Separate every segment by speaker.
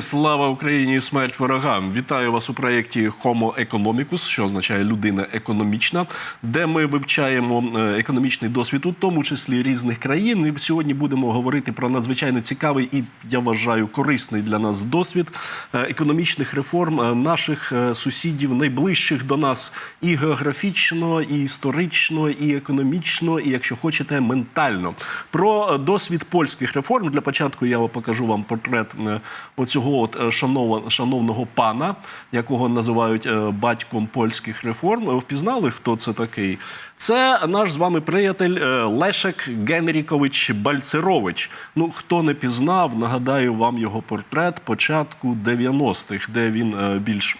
Speaker 1: день, слава Україні і смерть ворогам. Вітаю вас у проєкті Homo Economicus, що означає людина економічна, де ми вивчаємо е, економічний досвід, у тому числі різних країн. І сьогодні будемо говорити про надзвичайно цікавий і я вважаю корисний для нас досвід е, економічних реформ е, наших сусідів, найближчих до нас і географічно, і історично, і економічно, і якщо хочете, ментально. Про досвід польських реформ для початку я покажу вам портрет е, оцього от е, шанова- шановного пана, якого називають е, батьком польських реформ. Е, Впізнали, хто це такий? Це наш з вами приятель Лешек Генрікович Бальцерович. Ну, хто не пізнав, нагадаю вам його портрет початку 90-х, де він більш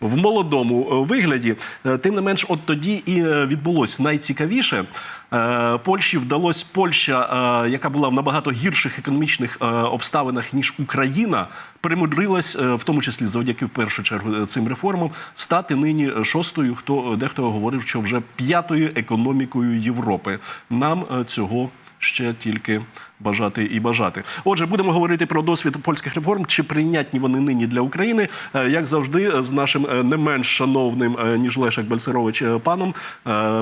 Speaker 1: в молодому вигляді. Тим не менш, от тоді і відбулось найцікавіше. Е, Польщі вдалося Польща, е, яка була в набагато гірших економічних е, обставинах ніж Україна, примудрилась, в тому числі завдяки в першу чергу цим реформам, стати нині шостою. Хто дехто говорив, що вже п'ятою економікою Європи. Нам цього. Ще тільки бажати і бажати. Отже, будемо говорити про досвід польських реформ, чи прийнятні вони нині для України, Е, як завжди, з нашим е, не менш шановним е, ніж Лешек Бальцерович е, паном,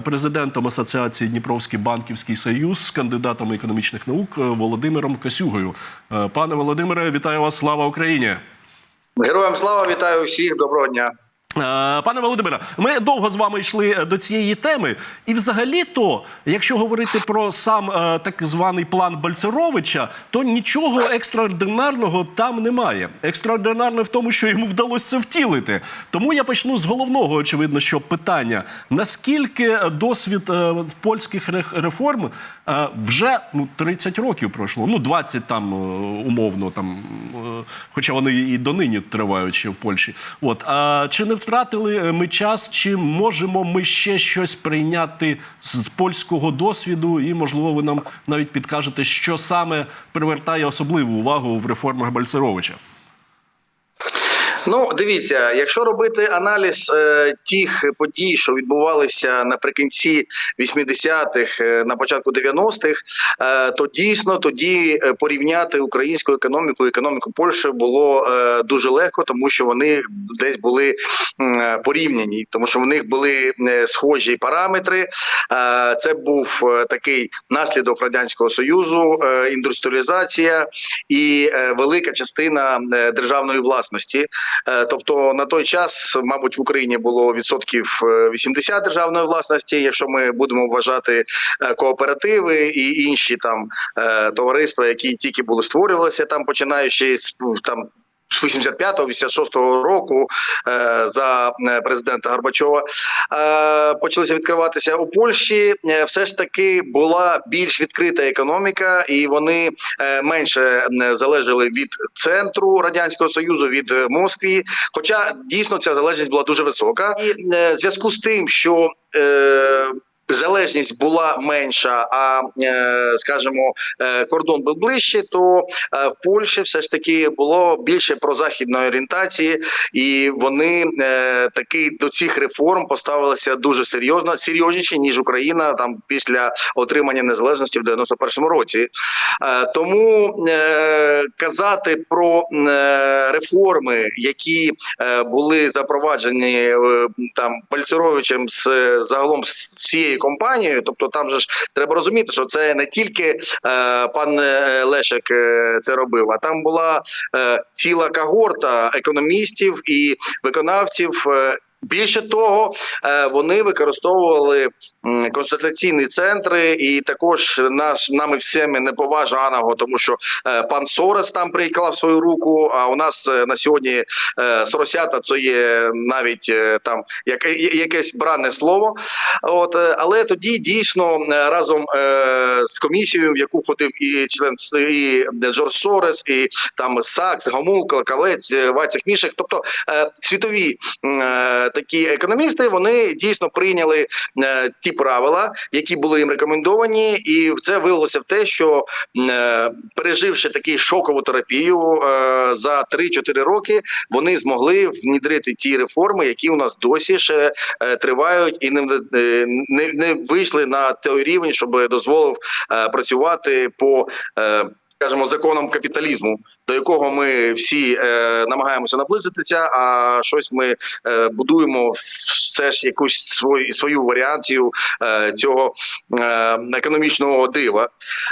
Speaker 1: президентом Асоціації Дніпровський банківський союз, кандидатом економічних наук Володимиром Касюгою. Пане Володимире, вітаю вас! Слава Україні!
Speaker 2: Героям слава вітаю всіх. Доброго дня.
Speaker 1: Е, Пане Володимире, ми довго з вами йшли до цієї теми, і взагалі-то, якщо говорити про сам е, так званий план Бальцеровича, то нічого екстраординарного там немає. Екстраординарне в тому, що йому вдалося це втілити. Тому я почну з головного, очевидно, що питання: наскільки досвід е, польських реформ е, вже ну 30 років пройшло, ну 20 там е, умовно, там, е, хоча вони і донині тривають ще в Польщі. От а чи не втратили ми час, чи можемо ми ще щось прийняти з польського досвіду? І можливо, ви нам навіть підкажете, що саме привертає особливу увагу в реформах Бальцеровича?
Speaker 2: Ну, дивіться, якщо робити аналіз е, тих подій, що відбувалися наприкінці 80-х, е, на початку 90-х, е, то дійсно тоді е, порівняти українську економіку і економіку Польщі було е, дуже легко, тому що вони десь були е, порівняні, тому що в них були е, схожі параметри. Е, це був е, такий наслідок радянського союзу, е, індустріалізація і е, велика частина е, державної власності. Е, Тобто на той час, мабуть, в Україні було відсотків е, 80 державної власності, якщо ми будемо вважати е, кооперативи і інші там е, товариства, які тільки були створювалися там, починаючи з там. З 85-го, 86-го року е, за е, президента Горбачова е, почалися відкриватися у Польщі. Все ж таки була більш відкрита економіка, і вони менше залежали від центру радянського союзу, від Москві. Хоча дійсно ця залежність була дуже висока, і в зв'язку з тим, що Залежність була менша, а е, скажімо, е, кордон був ближче, то е, в Польщі все ж таки було більше про західної орієнтації, і вони таки до цих реформ поставилися дуже серйозно, серйозніше ніж Україна там після отримання незалежності в 91-му році. Тому казати про реформи, які були запроваджені там Бальцеровичем з загалом з цією компанією, тобто там же ж треба розуміти, що це не тільки е, пан е, Лешек е, це робив, а там була е, ціла когорта економістів і виконавців. е, Більше того, вони використовували консультаційні центри, і також наш нами всіми неповажаного, тому що е, пан Сорес там приклав свою руку. А у нас е, на сьогодні е, Соросята це є навіть там як, якесь бранне слово. От але тоді дійсно разом з комісією, в яку входив і член і Джордж Сорес, і там Сакс, Гомулка, Калець, е, Вацик Мішек, тобто світові такі економісти, вони дійсно прийняли ті правила, які були їм рекомендовані, і це вилилося в те, що е, переживши таку шокову терапію е, за 3-4 роки, вони змогли внідрити ті реформи, які у нас досі ще е, тривають і не, не, не вийшли на той рівень, щоб дозволив працювати по скажімо, законом капіталізму, до якого ми всі е, намагаємося наблизитися, а щось ми е, будуємо все ж якусь свою свою варіацію е, цього е, економічного дива.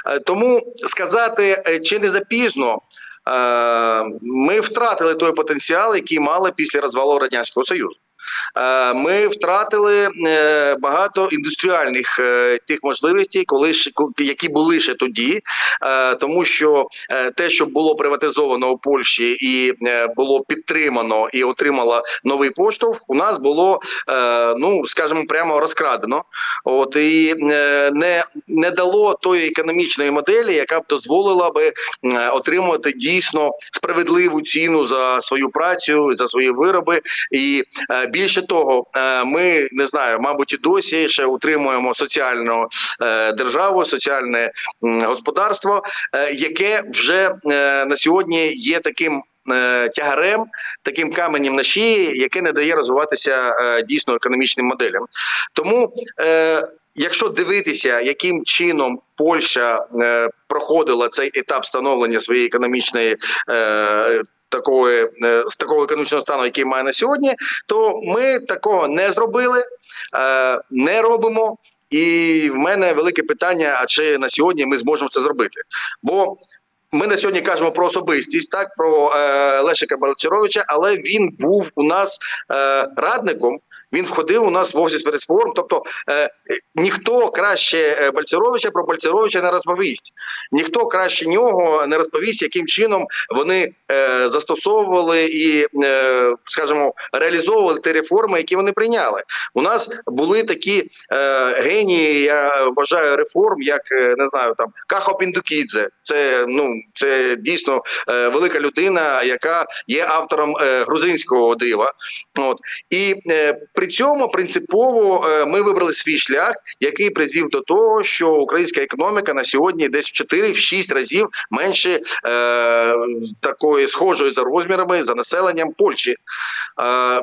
Speaker 2: Е, тому сказати, е, чи не запізно. е, Ми втратили той потенціал, який мали після розвалу радянського союзу. Е, Ми втратили е, багато індустріальних е, тих можливостей, коли ще- які були ще тоді, тому що те, що було приватизовано у Польщі і було підтримано і отримало новий поштовх, у нас було ну скажімо, прямо розкрадено. От і не, не дало тої економічної моделі, яка б дозволила би отримувати дійсно справедливу ціну за свою працю, за свої вироби. І більше того, е, ми не знаю, мабуть, і досі ще утримуємо соціальну е, державу, соціальне господарство, е, яке вже на сьогодні є таким. Тягарем, таким каменем на шиї, яке не дає розвиватися дійсно економічним моделям. Тому, якщо дивитися, яким чином Польща проходила цей етап становлення своєї економічної такої е, з такого економічного стану, який має на сьогодні, то ми такого не зробили, е, не робимо. І в мене велике питання: а чи на сьогодні ми зможемо це зробити? Бо ми на сьогодні кажемо про особистість, так про е, Лешика Балчаровича, але він був у нас е, радником. Він входив у нас в офіс реформ. Тобто е, ніхто краще е, Бальцеровича про Бальцеровича не розповість. Ніхто краще нього не розповість, яким чином вони е, застосовували і, е, скажімо, реалізовували ті реформи, які вони прийняли. У нас були такі е, генії, я вважаю, реформ, як е, не знаю, там Кахо Піндукідзе. Це ну це дійсно е, велика людина, яка є автором е, грузинського дива. От і е, при цьому принципово е, ми вибрали свій шлях, який призвів до того, що українська економіка на сьогодні десь в 4-6 разів менше е, такої схожої за розмірами за населенням Польщі. Е,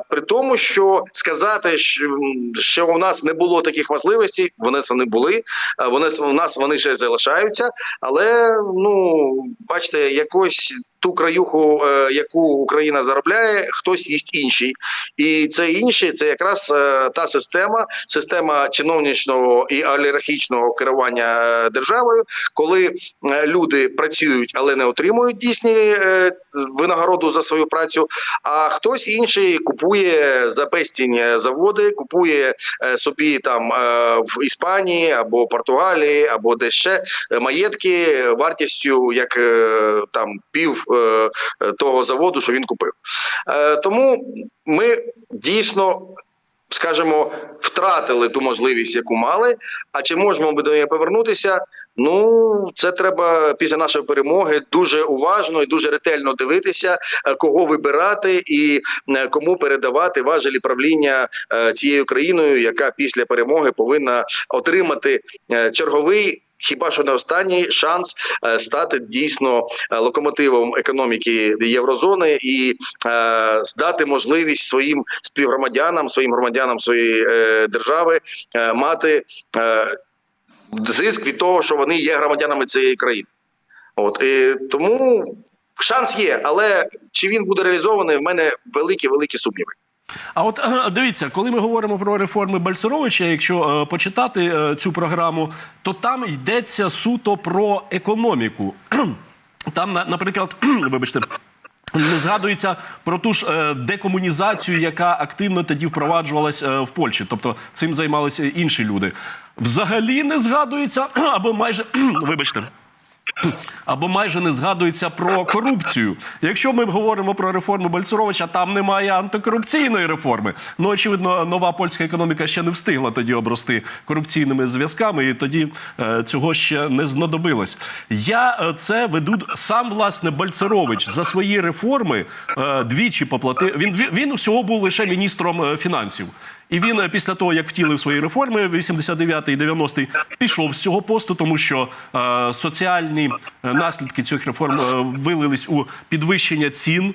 Speaker 2: при тому, що сказати, що, у нас не було таких можливостей, вони вони були. е, Вони у нас вони ще залишаються, але ну бачите, якось ту краюху, е, яку Україна заробляє, хтось їсть інший, і це інший, це якраз е, та система, система чиновничного і олігархічного керування е, державою, коли люди працюють, але не отримують дійсні винагороду за свою працю. А хтось інший купує за безцінь заводи, купує е, собі там е, в Іспанії або Португалії, або десь ще е, маєтки вартістю як там пів того заводу, що він купив. Тому ми дійсно. Скажімо, втратили ту можливість, яку мали. А чи можемо ми до неї повернутися? Ну, це треба після нашої перемоги дуже уважно і дуже ретельно дивитися, е, кого вибирати і е, кому передавати важелі правління е, цією країною, яка після перемоги повинна отримати черговий. Хіба що не останній шанс стати дійсно локомотивом економіки єврозони і здати можливість своїм співгромадянам, своїм громадянам своєї держави мати зиск від того, що вони є громадянами цієї країни. От і тому шанс є, але чи він буде реалізований, в мене великі великі сумніви.
Speaker 1: А от е, дивіться, коли ми говоримо про реформи Бальцеровича, якщо е, почитати е, цю програму, то там йдеться суто про економіку. Там, наприклад, вибачте. Не згадується про ту ж е, декомунізацію, яка активно тоді впроваджувалась е, в Польщі. Тобто цим займалися інші люди. Взагалі не згадується, або майже вибачте. Або майже не згадується про корупцію. Якщо ми говоримо про реформу Бальцеровича, там немає антикорупційної реформи. Ну очевидно, нова польська економіка ще не встигла тоді обрости корупційними зв'язками, і тоді е, цього ще не знадобилось. Я е, це веду сам власне Бальцерович за свої реформи е, двічі поплатив. Він він- всього був лише міністром е, фінансів. І він е, після того, як втілив свої реформи, 89-й і 90-й, пішов з цього посту, тому що е, соціальні е, наслідки цих реформ вилились у підвищення цін.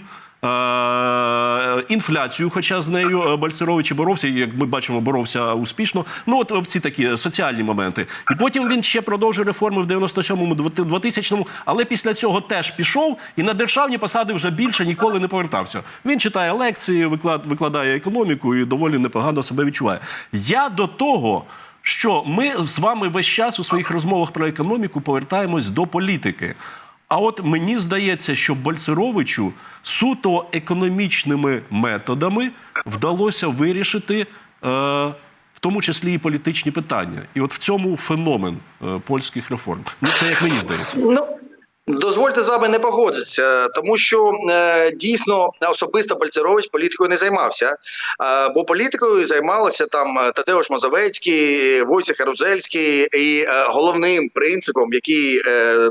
Speaker 1: Інфляцію, хоча з нею Бальцерович і боровся, і, як ми бачимо, боровся успішно. Ну от в ці такі соціальні моменти. І потім він ще продовжив реформи в 97-му, 2000-му, але після цього теж пішов і на державні посади вже більше ніколи не повертався. Він читає лекції, виклад, викладає економіку і доволі непогано себе відчуває. Я до того. Що ми з вами весь час у своїх розмовах про економіку повертаємось до політики. А от мені здається, що Бальцеровичу суто економічними методами вдалося вирішити, е, в тому числі і політичні питання. І от в цьому феномен е, польських реформ. Ну це як мені здається.
Speaker 2: Ну дозвольте з вами не погодитися, тому що е, дійсно особисто Бальцерович політикою не займався. Е, бо політикою займалися там Тадеуш Мазовецький, Войцех Ярузельський, і е, головним принципом, який е,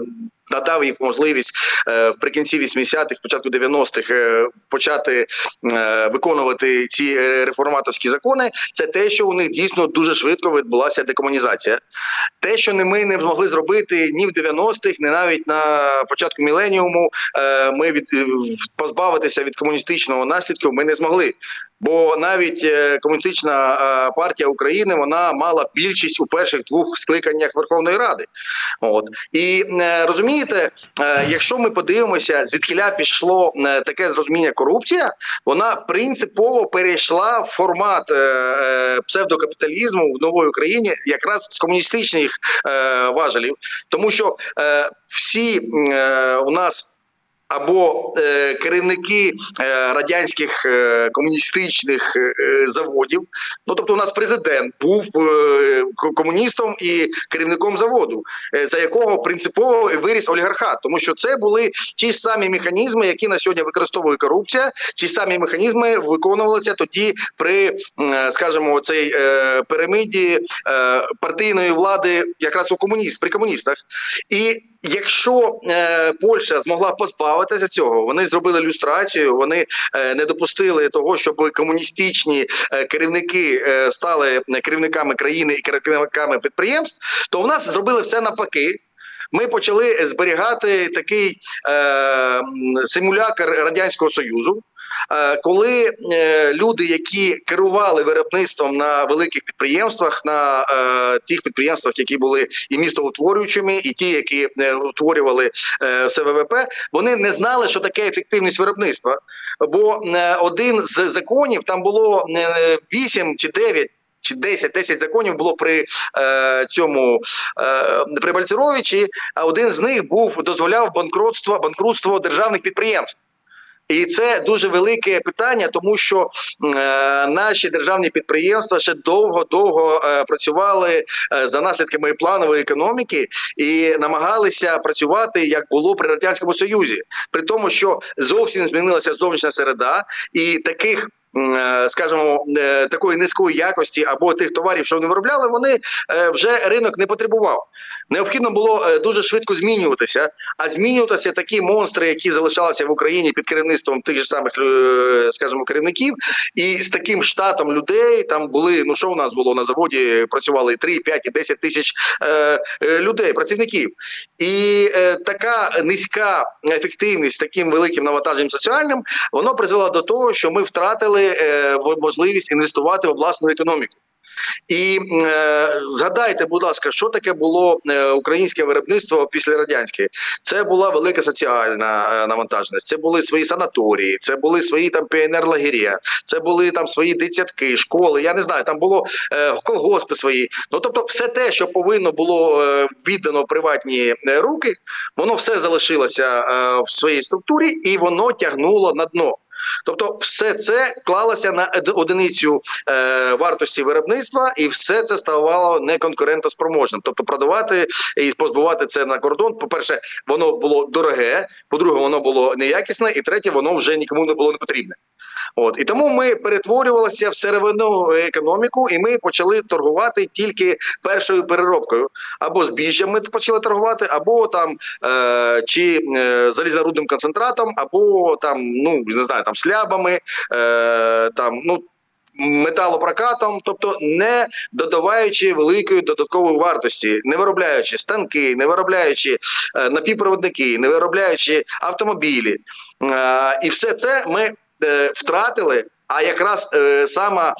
Speaker 2: Надав їм можливість е, вприкінці 80-х, початку 90-х е, почати е, виконувати ці реформаторські закони. Це те, що у них дійсно дуже швидко відбулася декомунізація. Те, що не ми не змогли зробити ні в 90-х, ні навіть на початку міленіуму, ми від позбавитися від комуністичного наслідку ми не змогли. Бо навіть е, комуністична е, партія України вона мала більшість у перших двох скликаннях Верховної Ради. От і е, розумієте, якщо ми подивимося, звідкиля пішло таке зрозуміння корупція, вона принципово перейшла в формат псевдокапіталізму в новій Україні, якраз з комуністичних важелів, тому що всі у нас. Або е, керівники е, радянських е, комуністичних е, заводів. Ну тобто, у нас президент був е, комуністом і керівником заводу, е, за якого принципово виріс олігархат, тому що це були ті ж самі механізми, які на сьогодні використовує корупція. Ті самі механізми виконувалися тоді при, е, скажімо, цей е, піраміді е, партійної влади, якраз у комуніст при комуністах. І якщо е, Польща змогла позбавитися цього, вони зробили люстрацію, вони е, не допустили того, щоб комуністичні е, керівники е, стали керівниками країни і керівниками підприємств, то в нас зробили все навпаки. Ми почали зберігати такий е, симулятор радянського союзу. Е, Коли е, люди, які керували виробництвом на великих підприємствах, на е, тих підприємствах, які були і містоутворюючими, і ті, які утворювали все ВВП, вони не знали, що таке ефективність виробництва. Бо один з законів там було е, 8 чи 9 чи 10, 10 законів було при е, цьому е, при Бальцеровичі, а один з них був дозволяв банкротство, банкрутство державних підприємств. І це дуже велике питання, тому що е, наші державні підприємства ще довго-довго е, працювали е, за наслідками планової економіки і намагалися працювати як було при радянському союзі, при тому, що зовсім змінилася зовнішня середа, і таких. Е, Скажімо, е, такої низької якості або тих товарів, що вони виробляли, вони е, вже ринок не потребував. Необхідно було дуже швидко змінюватися, а змінюватися такі монстри, які залишалися в Україні під керівництвом тих же самих, скажімо, керівників, і з таким штатом людей там були. Ну що у нас було на заводі? Працювали 3, 5 і 10 тисяч людей, працівників, і така низька ефективність таким великим навантаженням соціальним, воно призвело до того, що ми втратили е, можливість інвестувати в власну економіку. І е, згадайте, будь ласка, що таке було е, українське виробництво після радянське? Це була велика соціальна е, навантаженість. Це були свої санаторії, це були свої там піонерлагеря, це були там свої дитсятки, школи. Я не знаю, там було е, колгоспи свої. Ну тобто, все те, що повинно було віддано в приватні руки, воно все залишилося е, в своїй структурі, і воно тягнуло на дно. Тобто, все це клалося на одиницю е, вартості виробництва, і все це ставало неконкурентоспроможним. Тобто, продавати і позбувати це на кордон. По перше, воно було дороге. По-друге, воно було неякісне, і третє, воно вже нікому не було не потрібне. От і тому ми перетворювалися в сировинну економіку, і ми почали торгувати тільки першою переробкою. Або збіжжям ми почали торгувати, або там е, чи е, залізнорудним концентратом, або там, ну не знаю, там слябами, е, там ну. Металопрокатом, тобто не додаваючи великої додаткової вартості, не виробляючи станки, не виробляючи е, напівпроводники, не виробляючи автомобілі, Е, і все це ми втратили. А якраз е, сама е,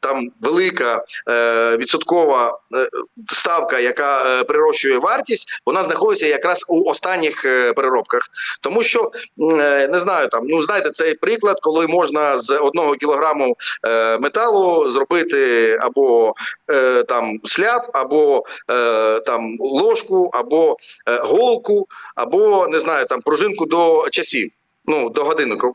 Speaker 2: там велика е, відсоткова е, ставка, яка е, прирощує вартість, вона знаходиться якраз у останніх е, переробках. Тому що е, не знаю, там ну знаєте, цей приклад, коли можна з одного кілограму е, металу зробити або е, там сляп, або е, там ложку, або е, голку, або не знаю, там пружинку до часів. Ну, до годиннику.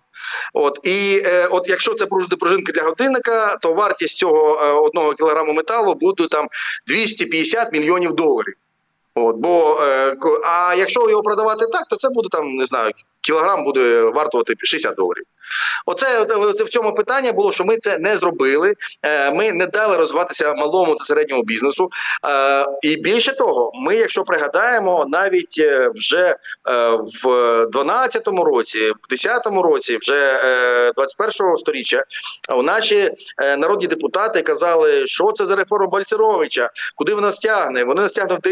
Speaker 2: От і е, от якщо це пружинки для годинника, то вартість цього е, одного кілограму металу буде там 250 мільйонів доларів. От, бо е, а якщо його продавати так, то це буде там, не знаю, кілограм буде вартувати 60 доларів. Оце це в цьому питання було, що ми це не зробили. Е, Ми не дали розвиватися малому та середньому бізнесу. Е, І більше того, ми, якщо пригадаємо, навіть е, вже е, в 12-му році, в 10-му році, вже е, 21-го сторіччя, наші е, народні депутати казали, що це за реформа Бальцеровича, куди вона стягне? Вони нас тягнуть в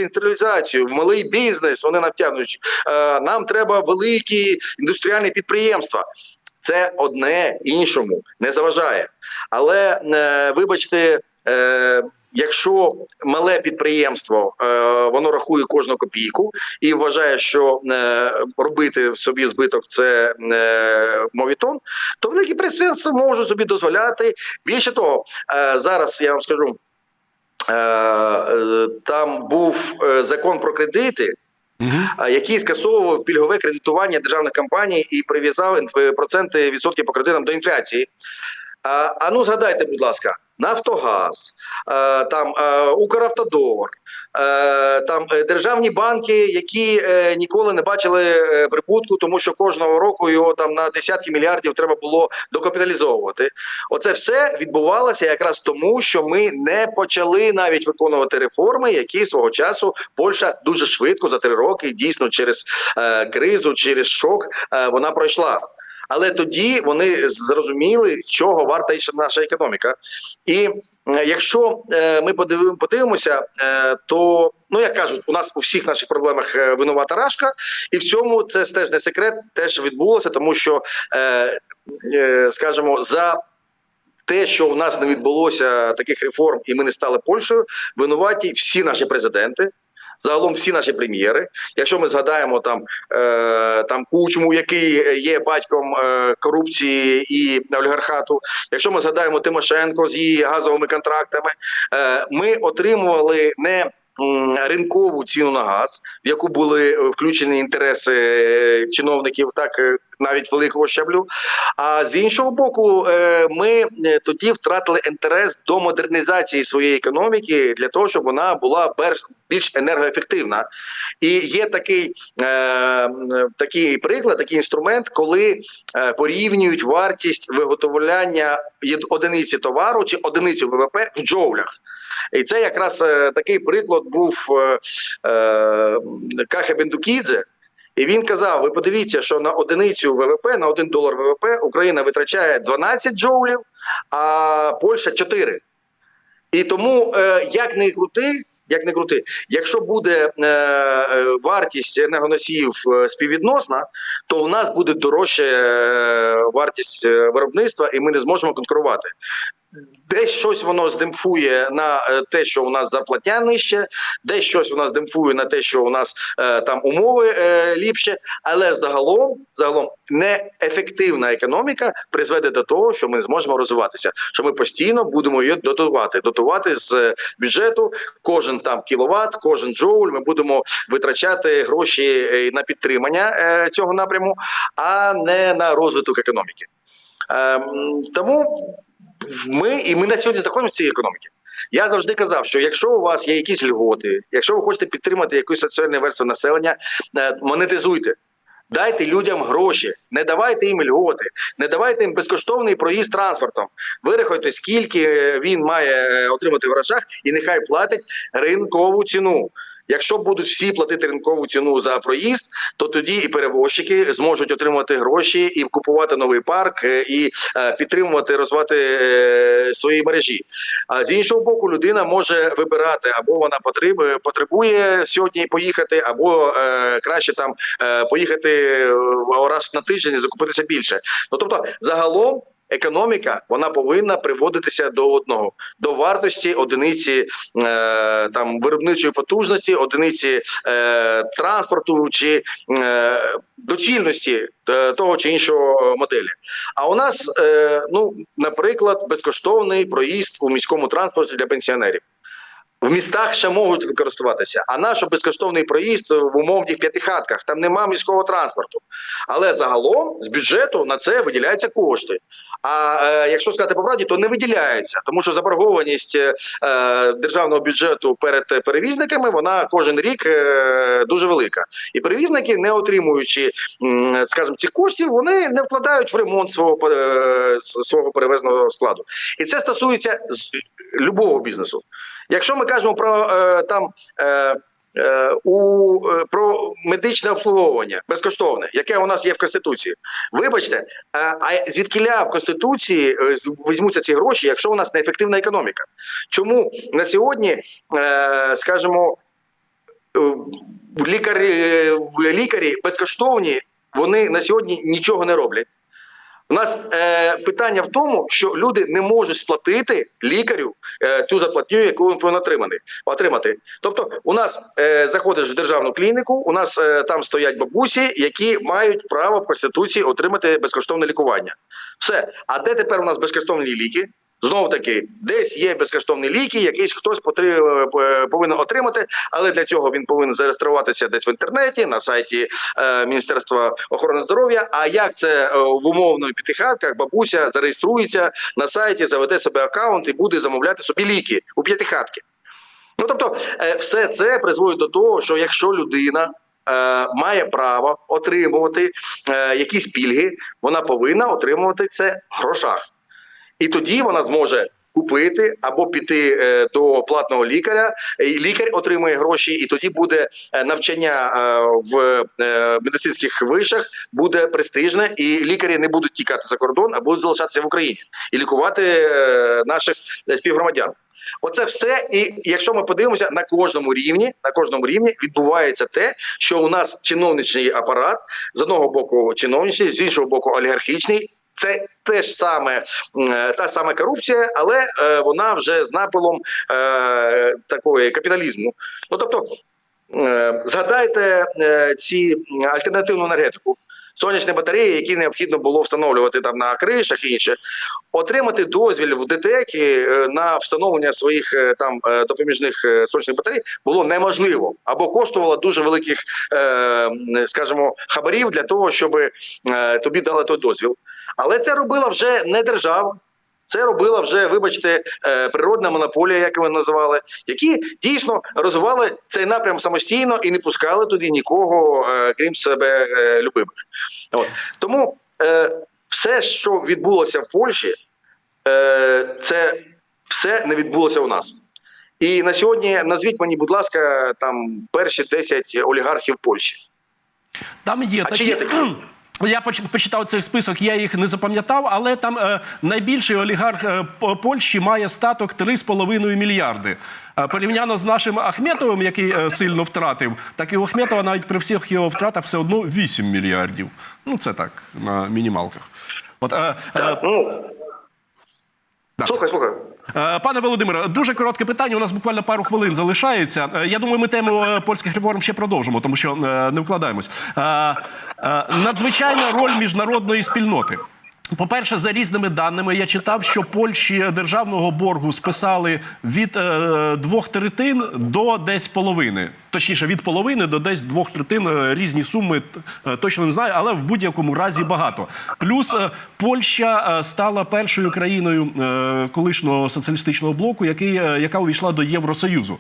Speaker 2: деінтерналізацію, в малий бізнес. Вони навтягнуть. Е, Нам треба великі індустріальні підприємства. Це одне іншому не заважає. Але е, вибачте, е, якщо мале підприємство воно рахує кожну копійку і вважає, що робити в собі збиток це мовітон, то великі підприємства можуть собі дозволяти. Більше того, зараз я вам скажу. Е, е, Там був е, закон про кредити,
Speaker 1: Угу.
Speaker 2: який скасовував пільгове кредитування державних компаній і прив'язав проценти відсотки по кредитам до інфляції. А, ну згадайте, будь ласка, Нафтогаз, е, там е, Укравтодор, е, там державні банки, які ніколи не бачили прибутку, тому що кожного року його там на десятки мільярдів треба було докапіталізовувати. Оце все відбувалося якраз тому, що ми не почали навіть виконувати реформи, які свого часу Польща дуже швидко за три роки, дійсно через кризу, через шок, вона пройшла. Але тоді вони зрозуміли, чого варта наша економіка. І е, якщо е, ми подивимо, подивимося, е, то ну як кажуть, у нас у всіх наших проблемах винувата рашка, і в цьому це теж не секрет, теж відбулося, тому що, скажімо, за те, що у нас не відбулося таких реформ, і ми не стали Польщею, винуваті всі наші президенти. Загалом всі наші прем'єри. Якщо ми згадаємо там, е, там Кучму, який є батьком е, корупції і олігархату, якщо ми згадаємо Тимошенко з її газовими контрактами, е, ми отримували не ринкову ціну на газ, в яку були е, включені інтереси е, чиновників, так е, навіть великого щаблю. А з іншого боку, ми тоді втратили інтерес до модернізації своєї економіки для того, щоб вона була більш енергоефективна. І є такий, такий приклад, такий інструмент, коли порівнюють вартість виготовляння єд- одиниці товару чи одиницю ВВП в джоулях. І це якраз е, такий приклад був е, е, Кахе Бендукідзе. І він казав: ви подивіться, що на одиницю ВВП, на один долар ВВП Україна витрачає 12 джоулів, а Польща 4. І тому, як не крути, як не крути, якщо буде вартість енергоносіїв співвідносна, то у нас буде дорожче е, вартість виробництва, і ми не зможемо конкурувати. Десь щось воно здемпфує на е, те, що у нас зарплатня нижче, десь щось у нас демпфує на те, що у нас е, там умови е, ліпше, але загалом, загалом неефективна економіка призведе до того, що ми зможемо розвиватися. Що ми постійно будемо її дотувати, дотувати з бюджету кожен там кіловат, кожен джоуль. Ми будемо витрачати гроші е, на підтримання е, цього напряму, а не на розвиток економіки. Ем, тому ми і ми на сьогодні знаходимося в цій економіці. Я завжди казав, що якщо у вас є якісь льготи, якщо ви хочете підтримати якусь соціальну версію населення, е, монетизуйте. Дайте людям гроші, не давайте їм льготи, не давайте їм безкоштовний проїзд транспортом. Вирахуйте, скільки він має е, отримати в грошах, і нехай платять ринкову ціну. Якщо будуть всі платити ринкову ціну за проїзд, то тоді і перевозчики зможуть отримати гроші і купувати новий парк, е, і е, підтримувати, розвивати е, свої мережі. А з іншого боку, людина може вибирати або вона потребує, сьогодні поїхати, або краще там поїхати раз на тиждень і закупитися більше. Ну тобто, загалом. Економіка вона повинна приводитися до одного до вартості одиниці е, там виробничої потужності, одиниці е, транспорту чи е, доцільності е, того чи іншого моделі. А у нас, е, ну наприклад, безкоштовний проїзд у міському транспорті для пенсіонерів. В містах ще можуть використовуватися, а наш безкоштовний проїзд в умовних п'ятихатках там нема міського транспорту. Але загалом з бюджету на це виділяються кошти. А е, якщо сказати по правді, то не виділяється, тому що заборгованість е, державного бюджету перед перевізниками вона кожен рік е, дуже велика. І перевізники, не отримуючи, скажімо, цих коштів, вони не вкладають в ремонт свого е, свого перевезного складу. І це стосується любого бізнесу. Якщо ми кажемо про е, там. Е, е, у про медичне обслуговування безкоштовне, яке у нас є в конституції. Вибачте, а звідкіля в конституції візьмуться ці гроші, якщо у нас неефективна економіка? Чому на сьогодні, скажімо, лікарі, лікарі безкоштовні, вони на сьогодні нічого не роблять. У нас е, питання в тому, що люди не можуть сплатити лікарю е, ту заплатню, яку він повинен отримати. отримати. Тобто, у нас е, заходиш в державну клініку, у нас е, там стоять бабусі, які мають право в конституції отримати безкоштовне лікування. Все. А де тепер у нас безкоштовні ліки? Знову таки, десь є безкоштовні ліки, якийсь хтось потри- е, повинен отримати, але для цього він повинен зареєструватися десь в інтернеті на сайті е, Міністерства охорони здоров'я. А як це е, в умовних п'ятихатках бабуся зареєструється на сайті, заведе себе аккаунт і буде замовляти собі ліки у п'ятихатки? Ну тобто, е, все це призводить до того, що якщо людина е, має право отримувати е, якісь пільги, вона повинна отримувати це в грошах. І тоді вона зможе купити або піти е, до платного лікаря, і лікар отримує гроші, і тоді буде е, навчання е, в медицинських вишах буде престижне, і лікарі не будуть тікати за кордон, а будуть залишатися в Україні і лікувати наших співгромадян. Оце все, і якщо ми подивимося на кожному рівні, на кожному рівні відбувається те, що у нас чиновничий апарат з одного боку чиновничий, з іншого боку олігархічний. Це теж саме та сама корупція, але е, вона вже з напилом е, такої капіталізму. Ну тобто, е, згадайте е, ці альтернативну енергетику. Сонячні батареї, які необхідно було встановлювати там на кришах і інше, отримати дозвіл в ДТЕК е, на встановлення своїх е, там е, допоміжних е, сонячних батарей було неможливо або коштувало дуже великих, е, скажімо, хабарів для того, щоб е, тобі дали той дозвіл. Але це робила вже не держава. Це робила вже, вибачте, е, природна монополія, як ви називали, які дійсно розвивали цей напрям самостійно і не пускали туди нікого, е, крім себе е, любимих. От. Тому все, що відбулося в Польщі, це все не відбулося у нас. І на сьогодні назвіть мені, будь ласка, там перші 10 олігархів Польщі.
Speaker 1: Там є
Speaker 2: А
Speaker 1: такі.
Speaker 2: чи є такі?
Speaker 1: Я почитав цей список, я їх не запам'ятав, але там е, найбільший олігарх е, Польщі має статок 3,5 мільярди. Е, порівняно з нашим Ахметовим, який е, сильно втратив, так і у Ахметова навіть при всіх його втратах все одно 8 мільярдів. Ну, це так, на мінімалках. От, е, е,
Speaker 2: Ну,
Speaker 1: Так.
Speaker 2: слухай, слухай.
Speaker 1: Е, Пане Володимире, дуже коротке питання. У нас буквально пару хвилин залишається. Е, Я думаю, ми тему е, польських реформ ще продовжимо, тому що не вкладаємось. Надзвичайна роль міжнародної спільноти. По-перше, за різними даними я читав, що Польщі державного боргу списали від двох третин до десь половини. Точніше, від половини до десь двох третин е, різні суми е, точно не знаю, але в будь-якому разі багато. Плюс е, Польща стала першою країною колишнього соціалістичного блоку, який, яка увійшла до Євросоюзу.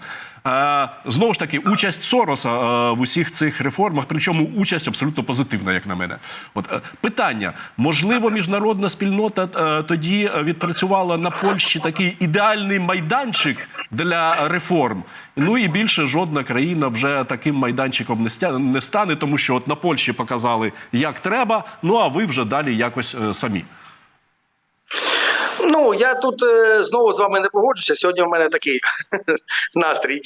Speaker 1: Знову ж таки, участь Сороса в усіх цих реформах, причому участь абсолютно позитивна, як на мене. От питання: можливо, міжнародна спільнота тоді відпрацювала на Польщі такий ідеальний майданчик для реформ. Ну і більше жодна країна Україна вже таким майданчиком не стане, тому що от на Польщі показали, як треба. Ну а ви вже далі якось е, самі.
Speaker 2: Ну я тут е, знову з вами не погоджуся. Сьогодні в мене такий настрій.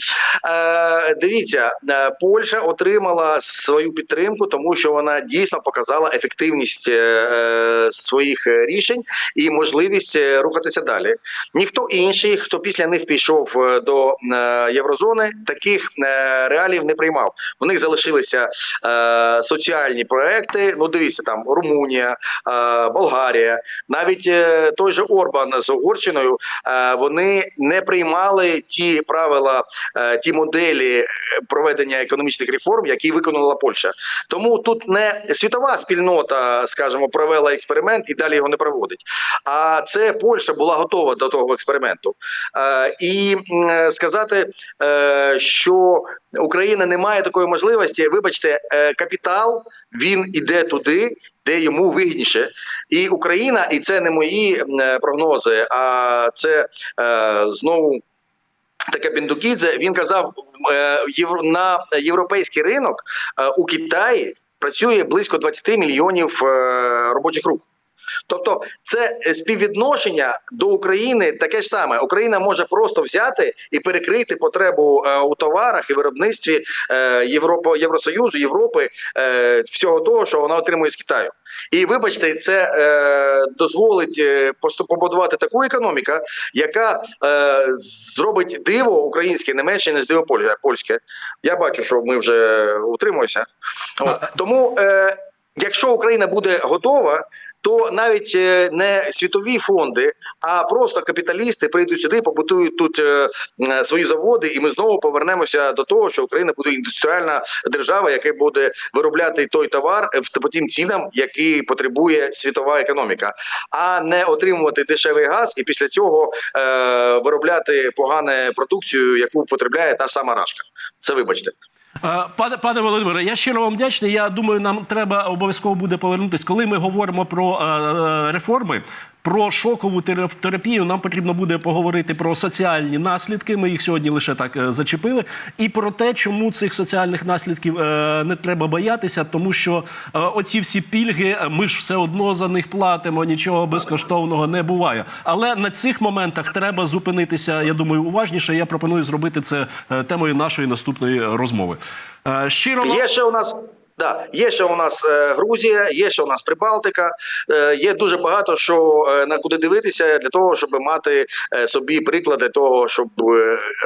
Speaker 2: Е, дивіться, е, Польща отримала свою підтримку, тому що вона дійсно показала ефективність е, своїх е, рішень і можливість е, рухатися далі. Ніхто інший, хто після них пішов е, до е, єврозони, таких е, реалів не приймав. У них залишилися е, соціальні проекти. Ну, дивіться, там Румунія, е, Болгарія, навіть е, той же Орбан з Угорщиною. е, Вони не приймали ті правила, е, ті моделі е, проведення економічних реформ, які виконала Польща. Тому тут не світова спільнота, скажімо, провела експеримент і далі його не проводить. А це Польща була готова до того експерименту. І сказати, що Україна не має такої можливості. Вибачте, капітал він іде туди, де йому вигідніше. І Україна, і це не мої е, прогнози, а це е, знову. Таке Бендукідзе, він казав е, на європейський ринок у Китаї працює близько 20 мільйонів робочих рук. Тобто, це співвідношення до України таке ж саме. Україна може просто взяти і перекрити потребу е, у товарах і виробництві е, Європа, Євросоюзу, Європи, е, всього того, що вона отримує з Китаю. І вибачте, це е, дозволить е, побудувати таку економіку, яка е, зробить диво українське не менше, ніж диво поль- польське. Я бачу, що ми вже утримуємося. Тому, е, якщо Україна буде готова, то навіть е, не світові фонди, а просто капіталісти прийдуть сюди, побудують тут е, свої заводи, і ми знову повернемося до того, що Україна буде індустріальна держава, яка буде виробляти той товар е, по тим цінам, які потребує світова економіка, а не отримувати дешевий газ і після цього е, виробляти погану продукцію, яку потребляє та сама рашка. Це вибачте.
Speaker 1: Е, Пане пане Володимире, я щиро вам вдячний. Я думаю, нам треба обов'язково буде повернутись. Коли ми говоримо про е, е, реформи, про шокову терап- терапію, нам потрібно буде поговорити про соціальні наслідки. Ми їх сьогодні лише так е, зачепили, і про те, чому цих соціальних наслідків е, не треба боятися, тому що е, оці всі пільги, ми ж все одно за них платимо, нічого безкоштовного не буває. Але на цих моментах треба зупинитися. Я думаю, уважніше. Я пропоную зробити це темою нашої наступної розмови. Щиро
Speaker 2: Є ще у нас. Да, є ще у нас е, Грузія, є ще у нас Прибалтика. Е, є дуже багато що е, на куди дивитися для того, щоб мати собі приклади того, щоб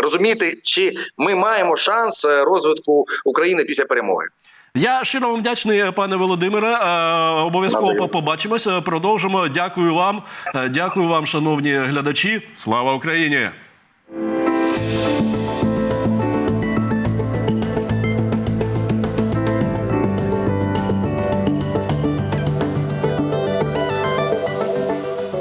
Speaker 2: розуміти, чи ми маємо шанс розвитку України після перемоги.
Speaker 1: Я щиро вам вдячний, пане Володимире. Обов'язково побачимося. Продовжимо. Дякую вам. Дякую вам, шановні глядачі. Слава Україні!